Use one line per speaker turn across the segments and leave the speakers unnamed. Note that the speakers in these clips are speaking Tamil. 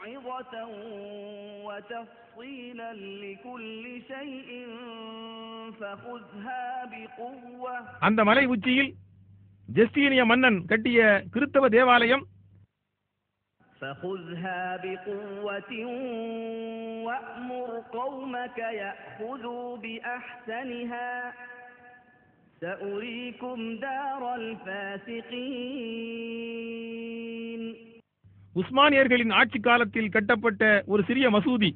وموعظة وتفصيلا لكل شيء فخذها بقوة
அந்த மலை உச்சியில் ஜெஸ்டீனிய மன்னன் கட்டிய கிறித்தவ தேவாலயம்
فخذها بقوة وأمر قومك يأخذوا بأحسنها سأريكم دار الفاسقين
உஸ்மானியர்களின் ஆட்சி காலத்தில் கட்டப்பட்ட ஒரு சிறிய மசூதி.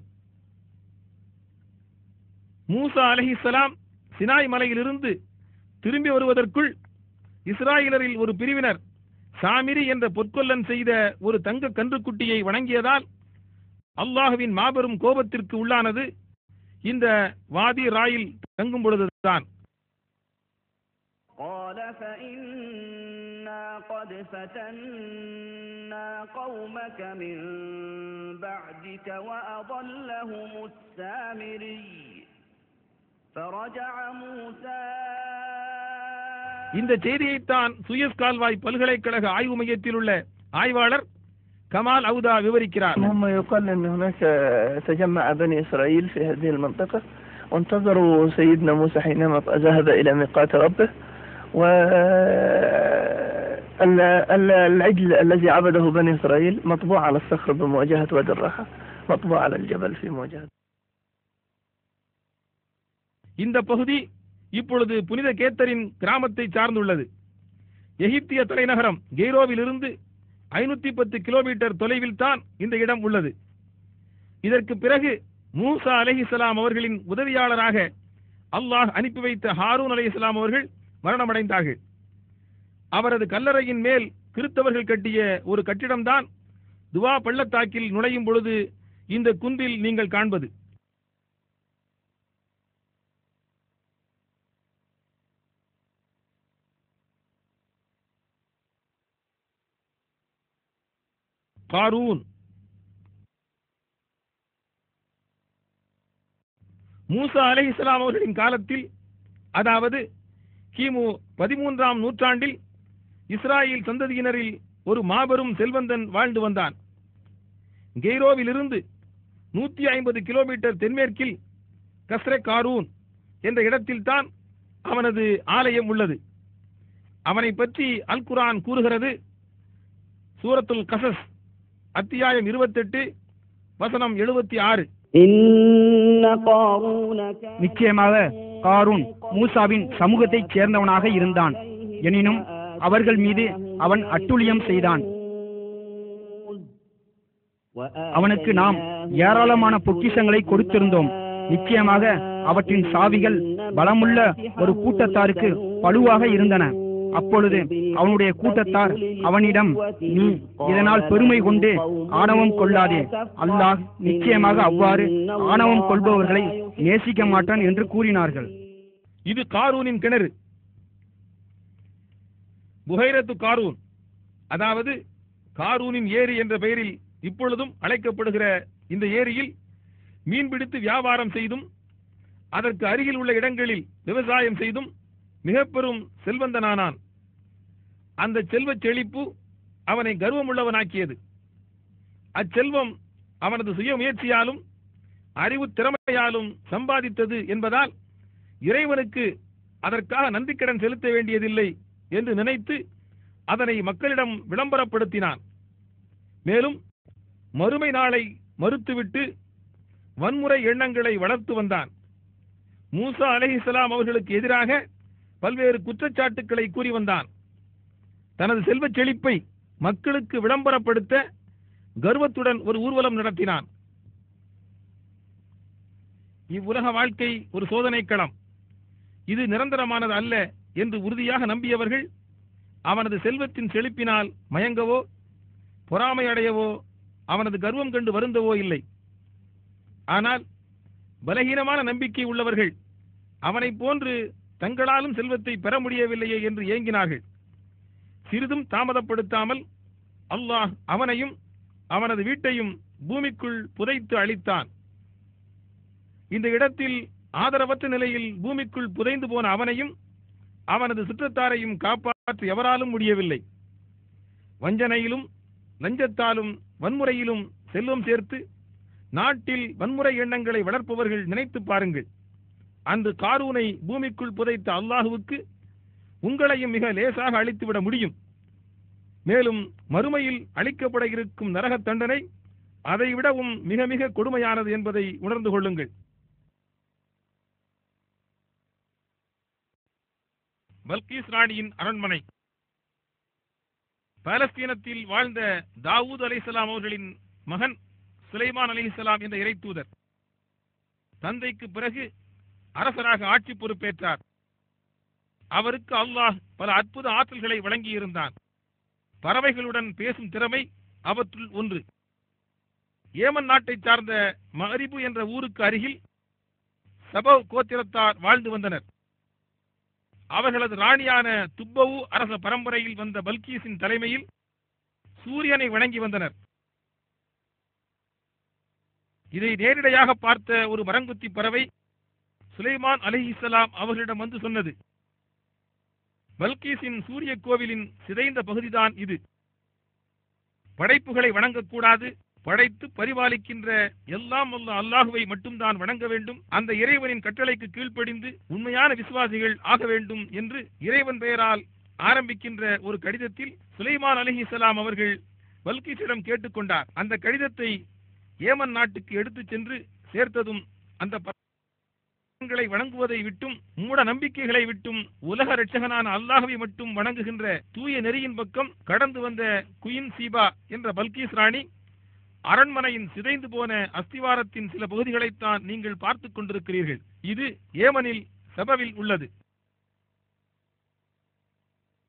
மூசா அலஹிசலாம் சினாய் மலையிலிருந்து திரும்பி வருவதற்குள் இஸ்ராயலரில் ஒரு பிரிவினர் சாமிரி என்ற பொற்கொல்லன் செய்த ஒரு தங்க கன்றுக்குட்டியை வணங்கியதால் அல்லாஹுவின் மாபெரும் கோபத்திற்கு உள்ளானது இந்த வாதி ராயில் தங்கும் பொழுதுதான்
قال فإنا قد فتنا قومك من بعدك وأضلهم السامري فرجع موسى
இந்த செய்தியைத்தான் சுயஸ் கால்வாய் பல்கலைக்கழக ஆய்வு மையத்தில் உள்ள ஆய்வாளர் கமால் அவுதா விவரிக்கிறார்
هم يقال أن هناك تجمع بني إسرائيل في هذه المنطقة وانتظروا سيدنا موسى حينما ذهب إلى ميقات ربه و ال- ال- العجل الذي عبده بني إسرائيل مطبوع على الصخر بمواجهة وادي الراحة مطبوع على الجبل في مواجهة
இந்த பகுதி இப்பொழுது புனித கேத்தரின் கிராமத்தை சார்ந்துள்ளது எகிப்திய தலைநகரம் கெய்ரோவிலிருந்து ஐநூத்தி பத்து கிலோமீட்டர் தொலைவில் தான் இந்த இடம் உள்ளது இதற்கு பிறகு மூசா அலைஹிஸ்ஸலாம் அவர்களின் உதவியாளராக அல்லாஹ் அனுப்பி வைத்த ஹாரூன் அலைஹிஸ்ஸலாம் அவர்கள் மரணமடைந்தார்கள் அவரது கல்லறையின் மேல் கிறித்தவர்கள் கட்டிய ஒரு கட்டிடம்தான் துவா பள்ளத்தாக்கில் நுழையும் பொழுது இந்த குன்றில் நீங்கள் காண்பது. காரூன். மூசா அலைஹிஸ்ஸலாம் அவர்களின் காலத்தில் அதாவது கிமு பதிமூன்றாம் நூற்றாண்டில் இஸ்ராயில் சந்ததியினரில் ஒரு மாபெரும் செல்வந்தன் வாழ்ந்து வந்தான். கெய்ரோவிலிருந்து நூத்தி ஐம்பது கிலோமீட்டர் தென்மேற்கில் கஸ்ரே காரூன் என்ற இடத்தில்தான் அவனது ஆலயம் உள்ளது. அவனை பற்றி அல் குரான் கூறுகிறது சூரத்துல் கசஸ் அத்தியாயம் இருபத்தெட்டு வசனம் எழுபத்தி ஆறு.
நிச்சயமாக காரூன் மூசாவின் சமூகத்தைச் சேர்ந்தவனாக இருந்தான். எனினும் அவர்கள் மீது அவன் அட்டுழியம் செய்தான். அவனுக்கு நாம் ஏராளமான பொக்கிஷங்களை கொடுத்திருந்தோம். நிச்சயமாக அவற்றின் சாவிகள் பலமுள்ள ஒரு கூட்டத்தாருக்கு பழுவாக இருந்தன. அப்பொழுது அவனுடைய கூட்டத்தார் அவனிடம் நீ இதனால் பெருமை கொண்டு ஆணவம் கொள்ளாதே. அல்லாஹ் நிச்சயமாக அவ்வாறு ஆணவம் கொள்பவர்களை நேசிக்க மாட்டான் என்று கூறினார்கள்.
இது காரூனின் கிணறு. புகைரத்து காரூன். அதாவது காரூனின் ஏரி என்ற பெயரில் இப்பொழுதும் அழைக்கப்படுகிற இந்த ஏரியில் மீன்பிடித்து வியாபாரம் செய்தும் அதற்கு அருகில் உள்ள இடங்களில் விவசாயம் செய்தும் மிக பெரும் செல்வந்தனானான். அந்த செல்வச் செழிப்பு அவனை கர்வமுள்ளவனாக்கியது. அச்செல்வம் அவனது சுய முயற்சியாலும் அறிவு திறமையாலும் சம்பாதித்தது என்பதால் இறைவனுக்கு அதற்காக நன்றிக்கடன் செலுத்த வேண்டியதில்லை என்று நினைத்து அதனை மக்களிடம் விளம்பரப்படுத்தினான். மேலும் மறுமை நாளை மறுத்துவிட்டு வன்முறை எண்ணங்களை வளர்த்து வந்தான். மூசா அலைஹிஸ்ஸலாம் அவர்களுக்கு எதிராக பல்வேறு குற்றச்சாட்டுக்களை கூறி வந்தான். தனது செல்வச் செழிப்பை மக்களுக்கு விளம்பரப்படுத்த கர்வத்துடன் ஒரு ஊர்வலம் நடத்தினான். இவ்வுலக வாழ்க்கை ஒரு சோதனைக் களம் இது நிரந்தரமானது அல்ல என்று உறுதியாக நம்பியவர்கள் அவனது செல்வத்தின் செழிப்பினால் மயங்கவோ பொறாமை அடையவோ அவனது கர்வம் கண்டு வருந்தவோ இல்லை. ஆனால் பலகீனமான நம்பிக்கை உள்ளவர்கள் அவனைப் போன்று தங்களாலும் செல்வத்தை பெற முடியவில்லையே என்று ஏங்கினார்கள். சிறிதும் தாமதப்படுத்தாமல் அல்லாஹ் அவனையும் அவனது வீட்டையும் பூமிக்குள் புதைத்து அழித்தான். இந்த இடத்தில் ஆதரவற்ற நிலையில் பூமிக்குள் புதைந்து போன அவனையும் அவனது சுற்றத்தாரையும் காப்பாற்ற எவராலும் முடியவில்லை. வஞ்சனையிலும் லஞ்சத்தாலும் வன்முறையிலும் செல்வம் சேர்த்து நாட்டில் வன்முறை எண்ணங்களை வளர்ப்பவர்கள் நினைத்து பாருங்கள். அன்று காரூனை பூமிக்குள் புதைத்த அல்லாஹுவுக்கு உங்களையும் மிக லேசாக அழித்துவிட முடியும். மேலும் மறுமையில் அளிக்கப்பட இருக்கும் நரக தண்டனை அதைவிடவும் மிக மிக கொடுமையானது என்பதை உணர்ந்து கொள்ளுங்கள். பல்கீஸ் ராணியின் அரண்மனை. பாலஸ்தீனத்தில் வாழ்ந்த தாவூத் அலிசலாம் அவர்களின் மகன் சுலைமான் அலிசலாம் என்ற இறைத்தூதர் தந்தைக்கு பிறகு அரசராக ஆட்சி பொறுப்பேற்றார். அவருக்கு அல்லாஹ் பல அற்புத ஆற்றல்களை வழங்கியிருந்தான். பறவைகளுடன் பேசும் திறமை அவற்றுள் ஒன்று. ஏமன் நாட்டைச் சார்ந்த மகரிபு என்ற ஊருக்கு அருகில் சபவ் கோத்திரத்தார் வாழ்ந்து வந்தனர். அவர்களது ராணியான துப்பவு அரச பரம்பரையில் வந்த பல்கீஸின் தலைமையில் சூரியனை வணங்கி வந்தனர். இதை நேரிடையாக பார்த்த ஒரு மரங்குத்தி பறவை சுலைமான் அலிஹிசலாம் அவர்களிடம் வந்து சொன்னது பல்கீஸின் சூரிய கோவிலின் சிதைந்த பகுதிதான் இது. படைப்புகளை வணங்கக்கூடாது படைத்து பரிபாலிக்கின்ற எல்லாம் அல்ல அல்லாஹுவை மட்டும்தான் வணங்க வேண்டும். அந்த இறைவனின் கட்டளைக்கு கீழ்ப்படிந்து உண்மையான விசுவாசிகள் ஆக வேண்டும் என்று இறைவன் பெயரால் ஆரம்பிக்கின்ற ஒரு கடிதத்தில் சுலைமான் அலிஹிசலாம் அவர்கள் பல்கிசிடம் கேட்டுக்கொண்டார் அந்த கடிதத்தை ஏமன் நாட்டுக்கு எடுத்துச் சென்று சேர்த்ததும் அந்த பறவைகளை வணங்குவதை விட்டும் மூட நம்பிக்கைகளை விட்டும் உலக ரட்சகனான அல்லாஹவை மட்டும் வணங்குகின்ற தூய நெறியின் பக்கம் கடந்து வந்த குயின் சீபா என்ற பல்கீஸ் ராணி அரண்மனையின் சிதைந்து போன அஸ்திவாரத்தின் சில பகுதிகளைத்தான் நீங்கள் பார்த்துக் கொண்டிருக்கிறீர்கள். இது ஏமனில் செபவில் உள்ளது.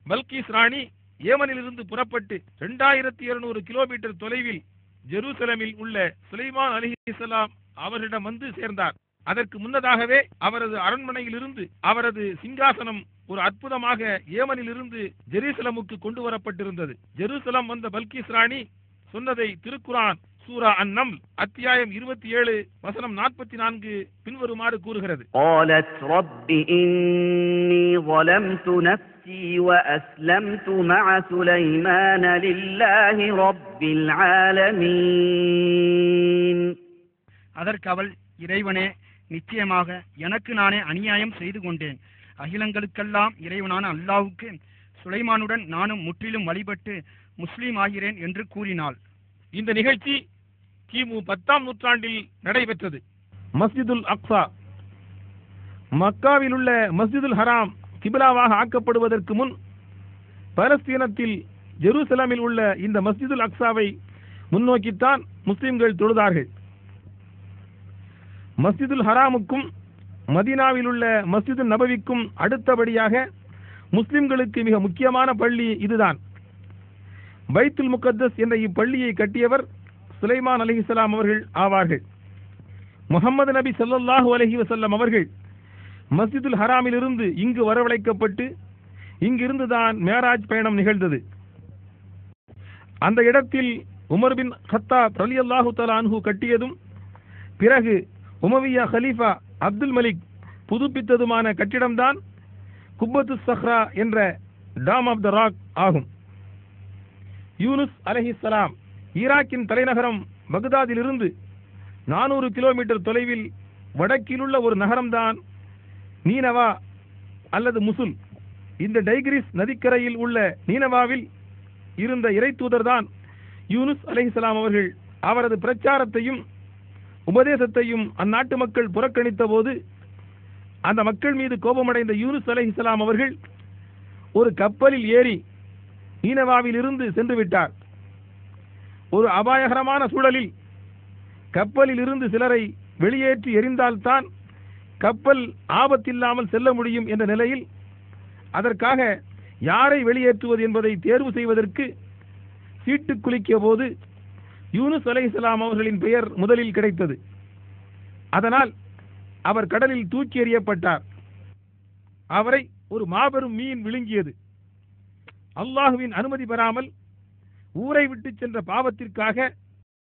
பல்கீஸ் ராணி ஏமனிலிருந்து புறப்பட்டு இரண்டாயிரத்தி இருநூறு கிலோமீட்டர் தொலைவில் ஜெருசலமில் உள்ள சுலைமான் அலிஹிசலாம் அவரிடம் வந்து சேர்ந்தார். அதற்கு முன்னதாகவே அவரது அரண்மனையிலிருந்து அவரது சிங்காசனம் ஒரு அற்புதமாக ஏமனிலிருந்து ஜெருசலமுக்கு கொண்டு வரப்பட்டிருந்தது. ஜெருசலம் வந்த பல்கிஸ் ராணி சொன்னதை திருக்குரான் சூரா அந்நம் அத்தியாயம் இருபத்தி ஏழு வசனம் நாற்பத்தி நான்கு பின்வருமாறு கூறுகிறது
قالت رب إني ظلمت نفسي وأسلمت مع سليمان لله رب العالمين
அதற்கு அவள் இறைவனே நிச்சயமாக எனக்கு நானே அநியாயம் செய்து கொண்டேன் அகிலங்களுக்கெல்லாம் இறைவனான அல்லாவுக்கு சுலைமானுடன் நானும் முற்றிலும் வழிபட்டு முஸ்லீம் ஆகிறேன் என்று கூறினாள்
இந்த நிகழ்ச்சி கிமு பத்தாம் நூற்றாண்டில் நடைபெற்றது. மஸ்ஜிதுல் அக்ஸா. மக்காவில் உள்ள மஸ்ஜிதுல் ஹராம் கிபிலாவாக ஆக்கப்படுவதற்கு முன் பலஸ்தீனத்தில் ஜெருசலமில் உள்ள இந்த மஸ்ஜிதுல் அக்ஸாவை முன்னோக்கித்தான் முஸ்லிம்கள் தொழுதார்கள். மஸ்ஜிதுல் ஹராமுக்கும் மதினாவில் உள்ள மஸ்ஜிது நபவிக்கும் அடுத்தபடியாக முஸ்லிம்களுக்கு மிக முக்கியமான பள்ளி இதுதான். பைத்துல் முகத்தஸ் என்ற இப்பள்ளியை கட்டியவர் சுலைமான் அலிஹிஸ்லாம் அவர்கள் ஆவார்கள். முகமது நபி ஸல்லல்லாஹு அலஹி வசல்லம் அவர்கள் மஸ்ஜிதுல் ஹராமிலிருந்து இங்கு வரவழைக்கப்பட்டு இங்கிருந்து தான் மேராஜ் பயணம் நிகழ்ந்தது. அந்த இடத்தில் உமர் பின் ஹத்தாப் ரலியல்லாஹு தஆலா அன்ஹு கட்டியதும் பிறகு உமவியா ஹலீஃபா அப்துல் மலிக் புதுப்பித்ததுமான கட்டிடம்தான் குப்பத்து சஹ்ரா என்ற டாம் ஆஃப் த ராக் ஆகும். யூனுஸ் அலஹிசலாம் ஈராக்கின் தலைநகரம் பக்தாதிலிருந்து நானூறு கிலோமீட்டர் தொலைவில் வடக்கிலுள்ள ஒரு நகரம்தான் நீனவா அல்லது முசுல். இந்த டைகிரிஸ் நதிக்கரையில் உள்ள நீனவாவில் இருந்த இறை தூதர்தான் யூனுஸ் அலிஹிஸ்லாம் அவர்கள். அவரது பிரச்சாரத்தையும் உபதேசத்தையும் அந்நாட்டு மக்கள் புறக்கணித்த போது அந்த மக்கள் மீது கோபமடைந்த யூனுஸ் அலிஹிஸ்லாம் அவர்கள் ஒரு கப்பலில் ஏறி நீனவாவில் இருந்து சென்று விட்டார் ஒரு அபாயகரமான சூழலில் கப்பலில் இருந்து சிலரை வெளியேற்றி எரிந்தால்தான் கப்பல் ஆபத்தில்லாமல் செல்ல முடியும் என்ற நிலையில் அதற்காக யாரை வெளியேற்றுவது என்பதை தேர்வு செய்வதற்கு சீட்டு குலுக்கிய போது யூனுஸ் அலைஹிஸ்ஸலாம் அவர்களின் பெயர் முதலில் கிடைத்தது. அதனால் அவர் கடலில் தூக்கி எறியப்பட்டார். அவரை ஒரு மாபெரும் மீன் விழுங்கியது. அல்லாஹுவின் அனுமதி பெறாமல் ஊரை விட்டு சென்ற பாவத்திற்காக